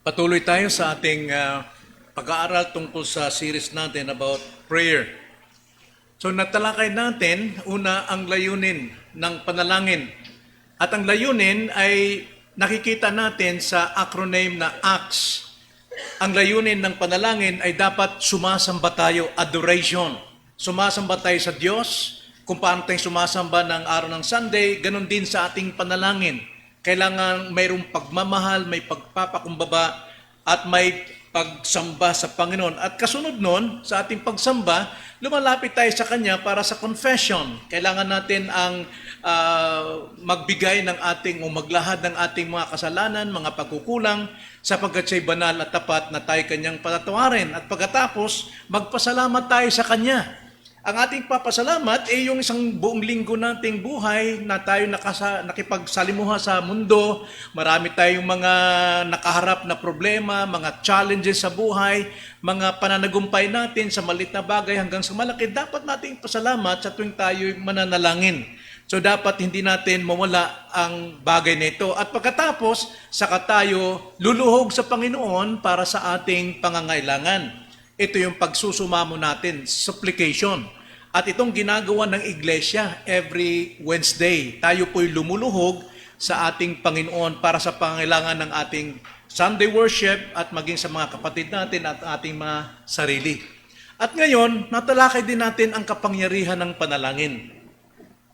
Patuloy tayo sa ating ah, pag-aaral tungkol sa series natin about prayer. So natalakay natin, una, ang layunin ng panalangin. At ang layunin ay nakikita natin sa acronym na ACTS. Ang layunin ng panalangin ay dapat sumasamba tayo, adoration. Sumasamba tayo sa Diyos, kung paano tayo sumasamba ng araw ng Sunday, ganun din sa ating panalangin. Kailangan mayroong pagmamahal, may pagpapakumbaba, at may pagsamba sa Panginoon. At kasunod nun, sa ating pagsamba, lumalapit tayo sa Kanya para sa confession. Kailangan natin ang ah, magbigay ng ating o maglahad ng ating mga kasalanan, mga pagkukulang, sapagkat siya'y banal at tapat na tayo Kanyang patatawarin. At pagkatapos, magpasalamat tayo sa Kanya. Ang ating papasalamat ay yung isang buong linggo nating buhay na tayo nakasa, nakipagsalimuha sa mundo. Marami tayong mga nakaharap na problema, mga challenges sa buhay, mga pananagumpay natin sa malit na bagay hanggang sa malaki. Dapat nating pasalamat sa tuwing tayo mananalangin. So dapat hindi natin mawala ang bagay na ito. At pagkatapos, saka tayo luluhog sa Panginoon para sa ating pangangailangan. Ito yung pagsusumamo natin, supplication. At itong ginagawa ng iglesia every Wednesday. Tayo po'y lumuluhog sa ating Panginoon para sa pangailangan ng ating Sunday worship at maging sa mga kapatid natin at ating mga sarili. At ngayon, natalakay din natin ang kapangyarihan ng panalangin.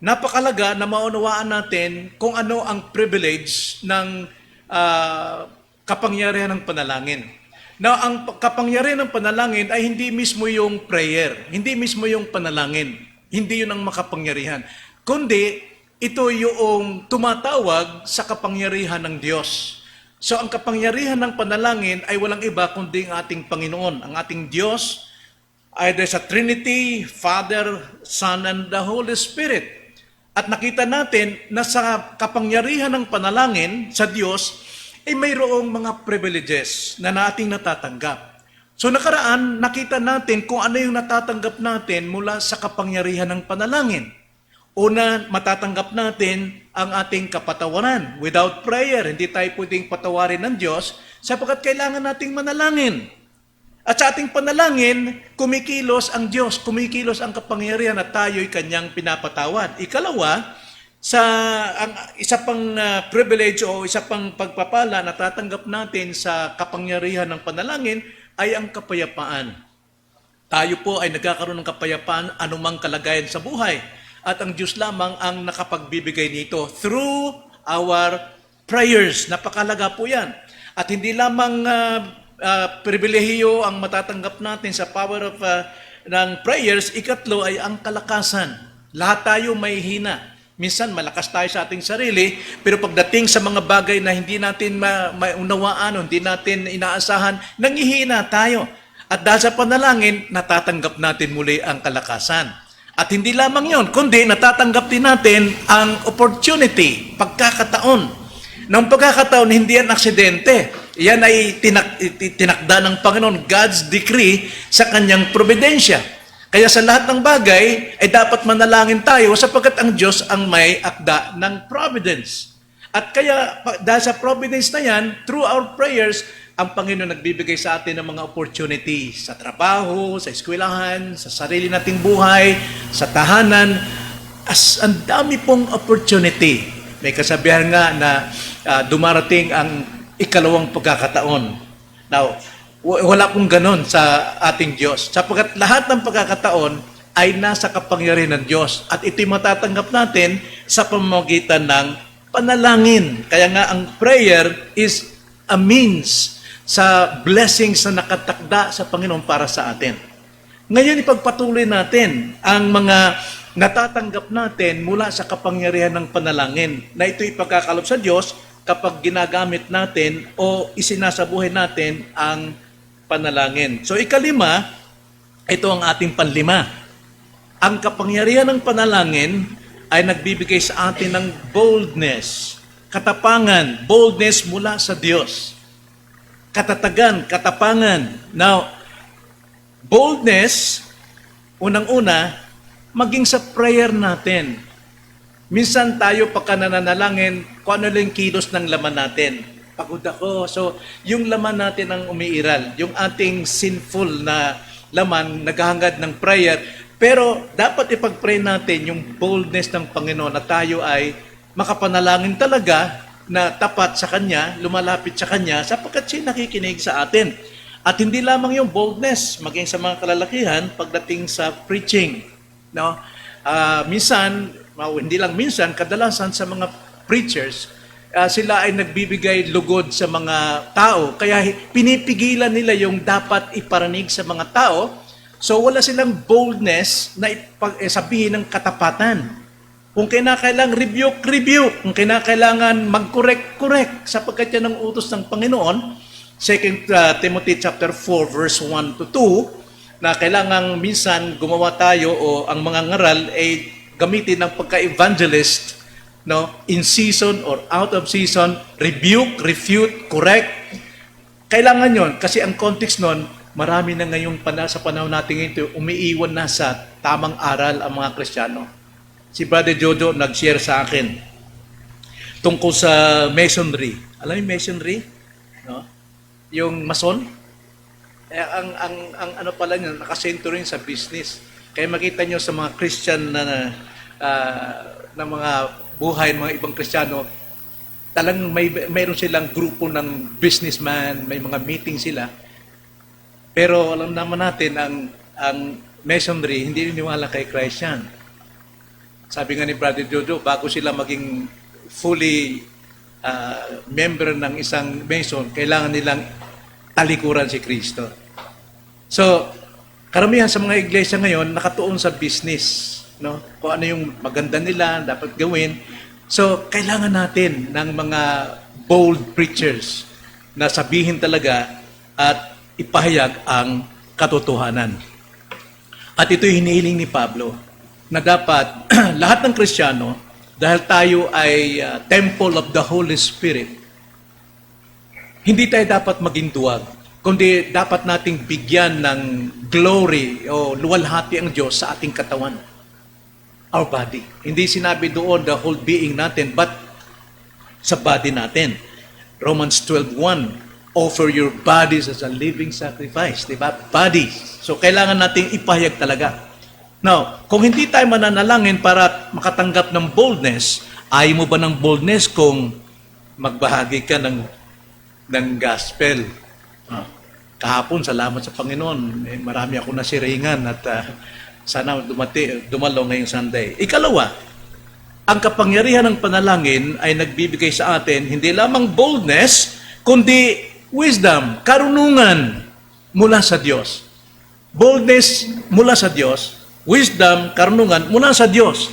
Napakalaga na maunawaan natin kung ano ang privilege ng ah, kapangyarihan ng panalangin. Na ang kapangyarihan ng panalangin ay hindi mismo yung prayer, hindi mismo yung panalangin, hindi yun ang makapangyarihan. Kundi ito yung tumatawag sa kapangyarihan ng Diyos. So ang kapangyarihan ng panalangin ay walang iba kundi ang ating Panginoon, ang ating Diyos, either sa Trinity, Father, Son, and the Holy Spirit. At nakita natin na sa kapangyarihan ng panalangin sa Diyos, ay mayroong mga privileges na nating natatanggap. So nakaraan, nakita natin kung ano yung natatanggap natin mula sa kapangyarihan ng panalangin. Una, matatanggap natin ang ating kapatawaran. Without prayer, hindi tayo pwedeng patawarin ng Diyos sapagkat kailangan nating manalangin. At sa ating panalangin, kumikilos ang Diyos, kumikilos ang kapangyarihan at tayo'y kanyang pinapatawad. Ikalawa, sa ang isa pang uh, privilege o isa pang pagpapala na tatanggap natin sa kapangyarihan ng panalangin ay ang kapayapaan. Tayo po ay nagkakaroon ng kapayapaan anumang kalagayan sa buhay. At ang Diyos lamang ang nakapagbibigay nito through our prayers. Napakalaga po yan. At hindi lamang uh, uh, pribilehiyo ang matatanggap natin sa power of uh, ng prayers, ikatlo ay ang kalakasan. Lahat tayo may hina. Minsan malakas tayo sa ating sarili, pero pagdating sa mga bagay na hindi natin ma- maunawaan, hindi natin inaasahan, nangihina tayo. At dahil sa panalangin, natatanggap natin muli ang kalakasan. At hindi lamang yon, kundi natatanggap din natin ang opportunity, pagkakataon. Nang pagkakataon, hindi yan aksidente. Yan ay tinak- tinakda ng Panginoon, God's decree sa kanyang providensya. Kaya sa lahat ng bagay, ay dapat manalangin tayo sapagkat ang Diyos ang may akda ng providence. At kaya dahil sa providence na yan, through our prayers, ang Panginoon nagbibigay sa atin ng mga opportunity sa trabaho, sa eskwelahan, sa sarili nating buhay, sa tahanan. As ang dami pong opportunity. May kasabihan nga na ah, dumarating ang ikalawang pagkakataon. Now, wala pong ganon sa ating Diyos. Sapagkat lahat ng pagkakataon ay nasa kapangyarihan ng Diyos. At ito'y matatanggap natin sa pamamagitan ng panalangin. Kaya nga ang prayer is a means sa blessings na nakatakda sa Panginoon para sa atin. Ngayon ipagpatuloy natin ang mga natatanggap natin mula sa kapangyarihan ng panalangin na ito ipagkakalob sa Diyos kapag ginagamit natin o isinasabuhay natin ang panalangin. So ikalima, ito ang ating panlima. Ang kapangyarihan ng panalangin ay nagbibigay sa atin ng boldness, katapangan, boldness mula sa Diyos. Katatagan, katapangan. Now, boldness, unang-una, maging sa prayer natin. Minsan tayo pagka nananalangin, kung ano lang kilos ng laman natin. Pagod ako. So, yung laman natin ang umiiral, yung ating sinful na laman, naghahangad ng prayer. Pero dapat ipag-pray natin yung boldness ng Panginoon na tayo ay makapanalangin talaga na tapat sa Kanya, lumalapit sa Kanya, sapagkat siya nakikinig sa atin. At hindi lamang yung boldness, maging sa mga kalalakihan pagdating sa preaching. No? Ah, minsan, hindi lang minsan, kadalasan sa mga preachers, ah, sila ay nagbibigay lugod sa mga tao. Kaya pinipigilan nila yung dapat iparanig sa mga tao. So wala silang boldness na ipag- eh, sabihin ng katapatan. Kung kinakailangan rebuke, rebuke. Kung kinakailangan mag-correct, correct. Sapagkat yan ang utos ng Panginoon. 2 uh, Timothy chapter 4 verse 1 to 2 na kailangan minsan gumawa tayo o ang mga ngaral ay gamitin ng pagka-evangelist no? In season or out of season rebuke refute correct. Kailangan yon kasi ang context nun marami na ngayong pana, sa panahon natin ito umiiwan na sa tamang aral ang mga Kristiyano. Si Brother Jojo nag-share sa akin tungkol sa masonry. Alam yung masonry? No? Yung mason? Eh, ang, ang, ang ano pala niya, nakasentro rin sa business. Kaya makita nyo sa mga Christian na, na, ah, na mga buhay, mga ibang Kristiyano, talang may, mayroon silang grupo ng businessman, may mga meeting sila. Pero alam naman natin, ang, ang masonry, hindi niniwala kay Christ yan. Sabi nga ni Brother Jojo, bago sila maging fully ah, member ng isang mason, kailangan nilang talikuran si Kristo. So, karamihan sa mga iglesia ngayon nakatuon sa business, no? Kung ano yung maganda nila dapat gawin. So, kailangan natin ng mga bold preachers na sabihin talaga at ipahayag ang katotohanan. At ito'y hinihiling ni Pablo na dapat lahat ng Kristiyano, dahil tayo ay uh, temple of the Holy Spirit, hindi tayo dapat maging duwag, kundi dapat nating bigyan ng glory o luwalhati ang Diyos sa ating katawan. Our body. Hindi sinabi doon the whole being natin, but sa body natin. Romans 12.1 Offer your bodies as a living sacrifice. Diba? Body. So, kailangan nating ipahayag talaga. Now, kung hindi tayo mananalangin para makatanggap ng boldness, ayaw mo ba ng boldness kung magbahagi ka ng, ng gospel? Ah, kahapon, salamat sa Panginoon. Eh, marami ako nasiringan at ah, sana dumati, dumalo ngayong Sunday. Ikalawa, ang kapangyarihan ng panalangin ay nagbibigay sa atin hindi lamang boldness, kundi wisdom, karunungan mula sa Diyos. Boldness mula sa Diyos, wisdom, karunungan mula sa Diyos.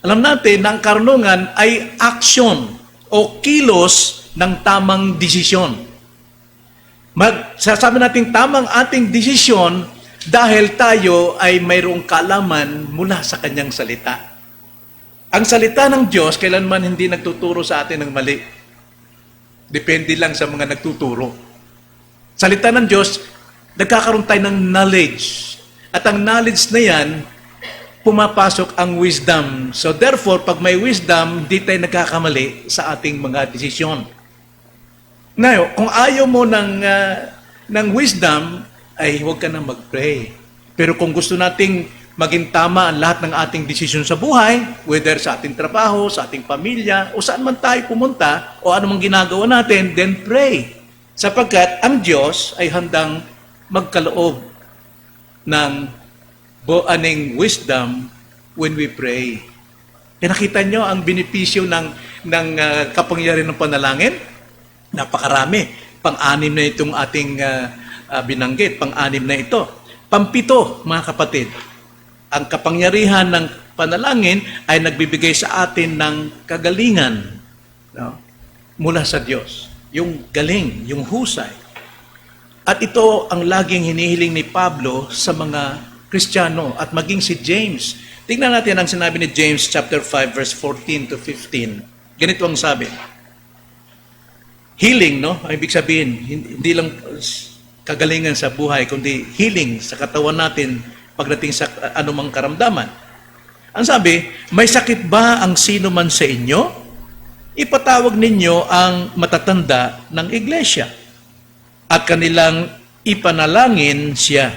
Alam natin na ang karunungan ay action o kilos ng tamang desisyon. Mag, sasabi natin tamang ating desisyon dahil tayo ay mayroong kalaman mula sa kanyang salita. Ang salita ng Diyos kailanman hindi nagtuturo sa atin ng mali. Depende lang sa mga nagtuturo. Salita ng Diyos, nagkakaroon tayo ng knowledge. At ang knowledge na yan, pumapasok ang wisdom. So therefore, pag may wisdom, hindi tayo nagkakamali sa ating mga desisyon. Ngayon, kung ayaw mo ng, ah, ng wisdom, ay huwag ka na mag-pray. Pero kung gusto nating maging tama ang lahat ng ating desisyon sa buhay, whether sa ating trabaho, sa ating pamilya, o saan man tayo pumunta, o anumang ginagawa natin, then pray. Sapagkat ang Diyos ay handang magkaloob ng buaning wisdom when we pray. Kaya nakita nyo ang benepisyo ng, ng ah, kapangyarihan ng panalangin? Napakarami. Pang-anim na itong ating ah, ah, binanggit. Pang-anim na ito. Pampito, mga kapatid. Ang kapangyarihan ng panalangin ay nagbibigay sa atin ng kagalingan no? mula sa Diyos. Yung galing, yung husay. At ito ang laging hinihiling ni Pablo sa mga Kristiyano at maging si James. Tingnan natin ang sinabi ni James chapter 5 verse 14 to 15. Ganito ang sabi. Healing, no? Ang ibig sabihin, hindi lang kagalingan sa buhay, kundi healing sa katawan natin pagdating sa anumang karamdaman. Ang sabi, may sakit ba ang sino man sa inyo? ipatawag ninyo ang matatanda ng iglesia at kanilang ipanalangin siya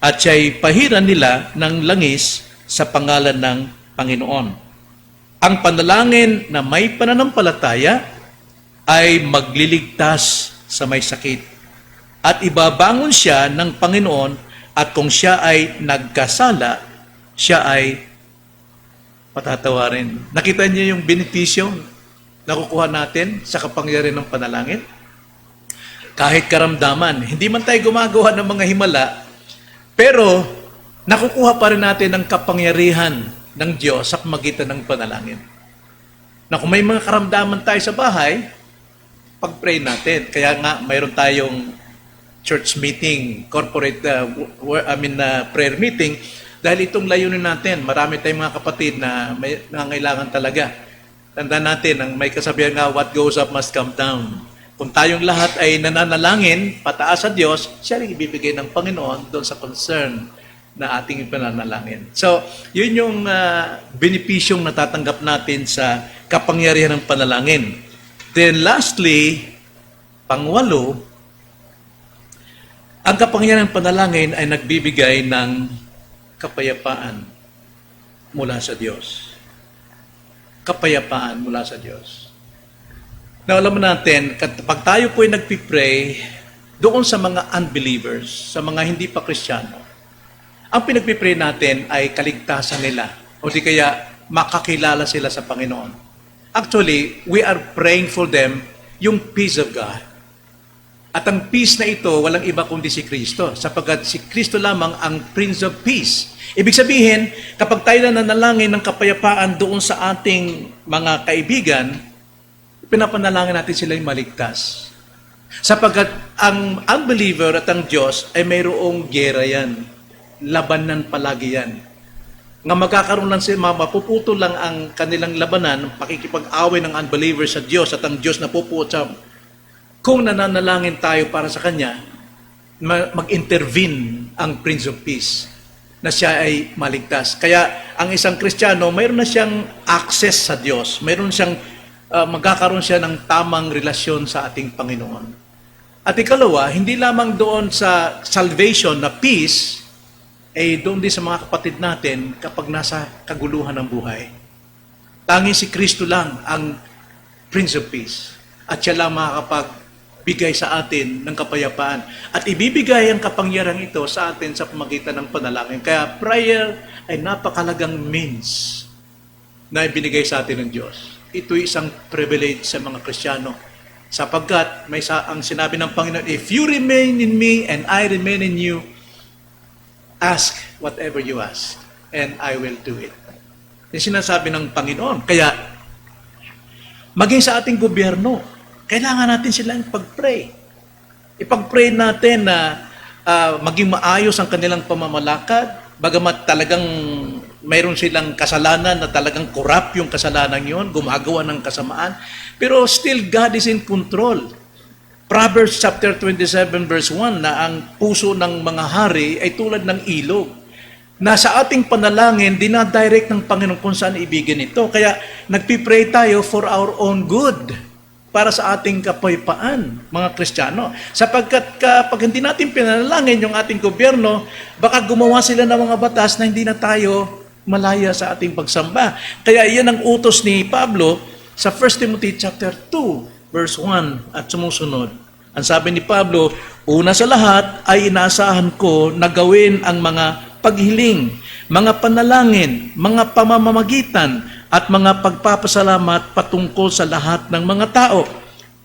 at siya'y pahiran nila ng langis sa pangalan ng Panginoon. Ang panalangin na may pananampalataya ay magliligtas sa may sakit at ibabangon siya ng Panginoon at kung siya ay nagkasala, siya ay patatawarin. Nakita niyo yung benepisyo na kukuha natin sa kapangyarihan ng panalangin? Kahit karamdaman, hindi man tayo gumagawa ng mga himala, pero nakukuha pa rin natin ang kapangyarihan ng Diyos sa pamagitan ng panalangin. Na kung may mga karamdaman tayo sa bahay, pag-pray natin. Kaya nga, mayroon tayong church meeting, corporate, uh, I mean, uh, prayer meeting, dahil itong layunin natin, marami tayong mga kapatid na may nangangailangan talaga. Tandaan natin, ang may kasabihan nga, what goes up must come down. Kung tayong lahat ay nananalangin, pataas sa Diyos, siya rin ibibigay ng Panginoon doon sa concern na ating pananalangin. So, yun yung uh, benepisyong natatanggap natin sa kapangyarihan ng panalangin. Then lastly, pangwalo, ang kapangyarihan ng panalangin ay nagbibigay ng kapayapaan mula sa Diyos. Kapayapaan mula sa Diyos. Na alam natin, kat- pag tayo po ay nagpipray doon sa mga unbelievers, sa mga hindi pa Kristiyano, ang pinagpipray natin ay kaligtasan nila o di kaya makakilala sila sa Panginoon. Actually, we are praying for them yung peace of God. At ang peace na ito, walang iba kundi si Kristo, sapagkat si Kristo lamang ang Prince of Peace. Ibig sabihin, kapag tayo na nanalangin ng kapayapaan doon sa ating mga kaibigan, pinapanalangin natin sila yung maligtas. Sapagkat ang unbeliever at ang Diyos ay mayroong gera yan. Labanan palagi yan. Nga magkakaroon lang sila, mapuputo lang ang kanilang labanan, pakikipag-away ng unbeliever sa Diyos at ang Diyos na puputo kung nananalangin tayo para sa Kanya, ma- mag-intervene ang Prince of Peace na siya ay maligtas. Kaya ang isang Kristiyano, mayroon na siyang access sa Diyos. Mayroon siyang, uh, magkakaroon siya ng tamang relasyon sa ating Panginoon. At ikalawa, hindi lamang doon sa salvation na peace, eh doon din sa mga kapatid natin kapag nasa kaguluhan ng buhay. Tanging si Kristo lang ang Prince of Peace. At siya lang makakapagbigay sa atin ng kapayapaan. At ibibigay ang kapangyarang ito sa atin sa pamagitan ng panalangin. Kaya prayer ay napakalagang means na ibinigay sa atin ng Diyos. Ito isang privilege sa mga Kristiyano. Sapagkat may sa, ang sinabi ng Panginoon, If you remain in me and I remain in you, ask whatever you ask and I will do it. Yung sinasabi ng Panginoon. Kaya, maging sa ating gobyerno, kailangan natin silang pag-pray. Ipag-pray natin na ah, maging maayos ang kanilang pamamalakad, bagamat talagang mayroon silang kasalanan na talagang corrupt yung kasalanan yon, gumagawa ng kasamaan, pero still God is in control. Proverbs chapter 27 verse 1 na ang puso ng mga hari ay tulad ng ilog. Na sa ating panalangin, dinadirect ng Panginoon kung saan ibigin ito. Kaya nagpipray tayo for our own good para sa ating kapayapaan, mga Kristiyano. Sapagkat kapag hindi natin pinanalangin yung ating gobyerno, baka gumawa sila ng mga batas na hindi na tayo malaya sa ating pagsamba. Kaya iyan ang utos ni Pablo sa 1 Timothy chapter 2 verse 1 at sumusunod. Ang sabi ni Pablo, una sa lahat ay inaasahan ko na gawin ang mga paghiling, mga panalangin, mga pamamamagitan at mga pagpapasalamat patungkol sa lahat ng mga tao,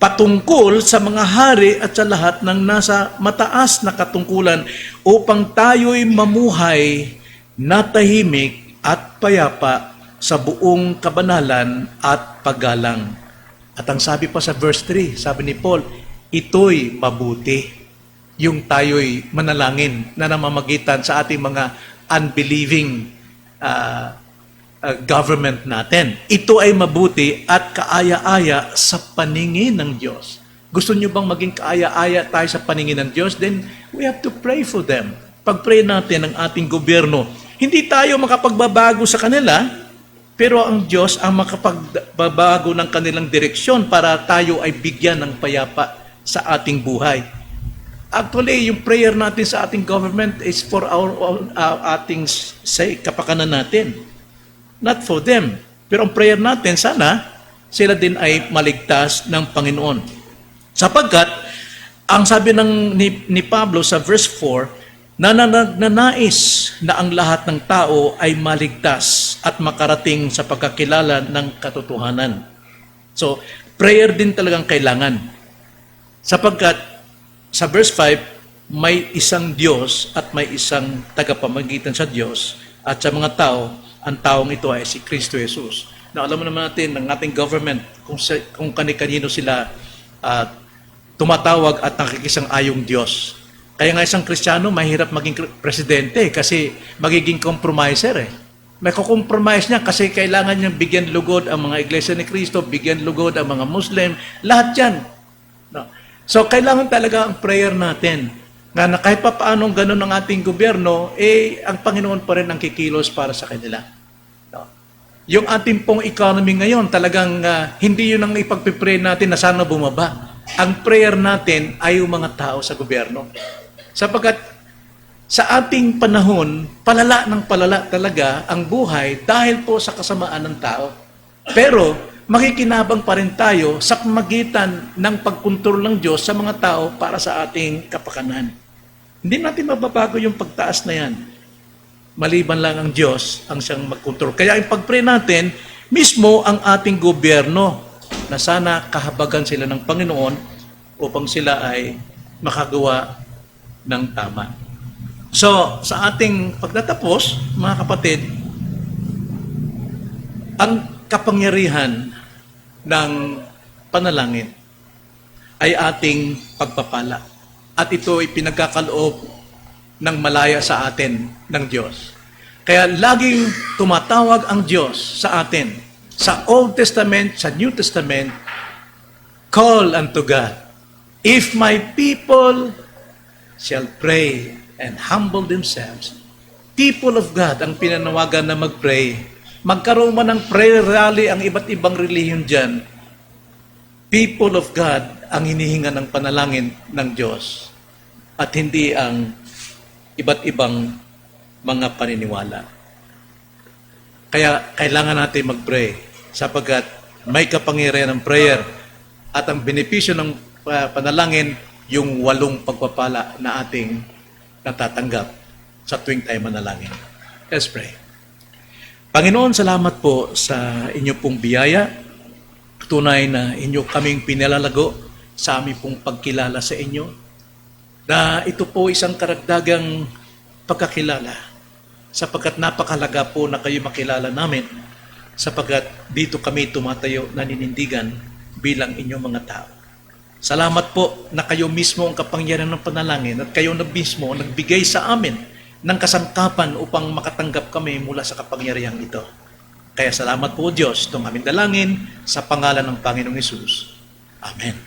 patungkol sa mga hari at sa lahat ng nasa mataas na katungkulan upang tayo'y mamuhay na tahimik at payapa sa buong kabanalan at paggalang. At ang sabi pa sa verse 3, sabi ni Paul, ito'y mabuti. Yung tayo'y manalangin na namamagitan sa ating mga unbelieving uh, uh, government natin. Ito ay mabuti at kaaya-aya sa paningin ng Diyos. Gusto nyo bang maging kaaya-aya tayo sa paningin ng Diyos? Then we have to pray for them. Pag-pray natin ang ating gobyerno, hindi tayo makapagbabago sa kanila, Pero ang Diyos ang makapagbabago ng kanilang direksyon para tayo ay bigyan ng payapa sa ating buhay. Actually, yung prayer natin sa ating government is for our own, uh, ating say, kapakanan natin. Not for them. Pero ang prayer natin, sana sila din ay maligtas ng Panginoon. Sapagkat, ang sabi ng ni, ni Pablo sa verse 4, na nagnanais na ang lahat ng tao ay maligtas at makarating sa pagkakilala ng katotohanan. So, prayer din talagang kailangan. Sapagkat sa verse 5, may isang Diyos at may isang tagapamagitan sa Diyos at sa mga tao, ang taong ito ay si Kristo Jesus. Na alam mo naman natin ng ating government kung, sa, kung kani-kanino sila ah, tumatawag at nakikisang ayong Diyos. Kaya nga isang Kristiyano, mahirap maging presidente kasi magiging compromiser eh. May kukompromise niya kasi kailangan niyang bigyan lugod ang mga iglesia ni Kristo, bigyan lugod ang mga Muslim, lahat yan. No. So, kailangan talaga ang prayer natin na, na kahit pa paanong ganun ang ating gobyerno, eh, ang Panginoon pa rin ang kikilos para sa kanila. Yung ating pong economy ngayon, talagang ah, hindi yun ang ipagpipray natin na sana bumaba. Ang prayer natin ay yung mga tao sa gobyerno. Sapagkat sa ating panahon, palala ng palala talaga ang buhay dahil po sa kasamaan ng tao. Pero makikinabang pa rin tayo sa magitan ng pagkontrol ng Diyos sa mga tao para sa ating kapakanan. Hindi natin mababago yung pagtaas na yan. Maliban lang ang Diyos ang siyang magkontrol. Kaya yung pagpray natin, mismo ang ating gobyerno na sana kahabagan sila ng Panginoon upang sila ay makagawa ng tama. So, sa ating pagtatapos, mga kapatid, ang kapangyarihan ng panalangin ay ating pagpapala. At ito ay pinagkakaloob ng malaya sa atin ng Diyos. Kaya laging tumatawag ang Diyos sa atin. Sa Old Testament, sa New Testament, call unto God. If my people shall pray and humble themselves, people of God ang pinanawagan na mag-pray. Magkaroon man ng prayer rally ang iba't ibang relihiyon dyan, people of God ang hinihinga ng panalangin ng Diyos at hindi ang iba't ibang mga paniniwala. Kaya kailangan natin mag-pray sapagkat may kapangyarihan ng prayer at ang benepisyo ng uh, panalangin yung walong pagpapala na ating natatanggap sa tuwing tayo manalangin. Let's pray. Panginoon, salamat po sa inyo pong biyaya. Tunay na inyo kaming pinalalago sa aming pong pagkilala sa inyo. Na ito po isang karagdagang pagkakilala sapagkat napakalaga po na kayo makilala namin sapagkat dito kami tumatayo naninindigan bilang inyong mga tao. Salamat po na kayo mismo ang kapangyarihan ng panalangin at kayo na mismo nagbigay sa amin ng kasangkapan upang makatanggap kami mula sa kapangyarihan ito. Kaya salamat po Diyos itong aming dalangin sa pangalan ng Panginoong Yesus. Amen.